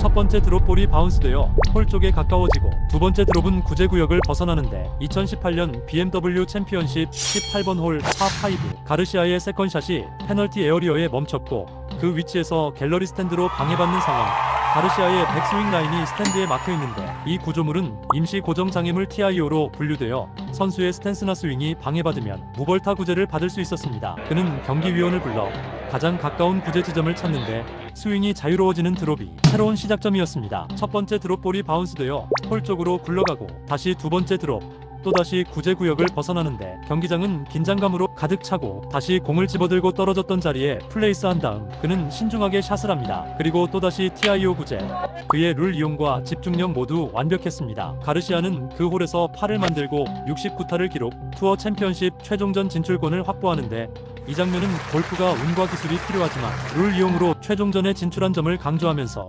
첫 번째 드롭볼이 바운스되어 홀 쪽에 가까워지고 두 번째 드롭은 구제 구역을 벗어나는데 2018년 BMW 챔피언십 18번 홀 파5 가르시아의 세컨샷이 페널티 에어리어에 멈췄고 그 위치에서 갤러리 스탠드로 방해받는 상황 가르시아의 백스윙 라인이 스탠드에 막혀 있는데 이 구조물은 임시 고정 장애물 TIO로 분류되어 선수의 스탠스나 스윙이 방해받으면 무벌타 구제를 받을 수 있었습니다. 그는 경기위원을 불러 가장 가까운 구제 지점을 찾는데 스윙이 자유로워지는 드롭이 새로운 시작점이었습니다. 첫 번째 드롭볼이 바운스되어 홀 쪽으로 굴러가고 다시 두 번째 드롭 또다시 구제 구역을 벗어나는데 경기장은 긴장감으로 가득 차고 다시 공을 집어들고 떨어졌던 자리에 플레이스한 다음 그는 신중하게 샷을 합니다. 그리고 또다시 TIO 구제 그의 룰 이용과 집중력 모두 완벽했습니다. 가르시아는 그 홀에서 8을 만들고 69타를 기록 투어 챔피언십 최종전 진출권을 확보하는데 이 장면은 골프가 운과 기술이 필요하지만 룰 이용으로 최종전에 진출한 점을 강조하면서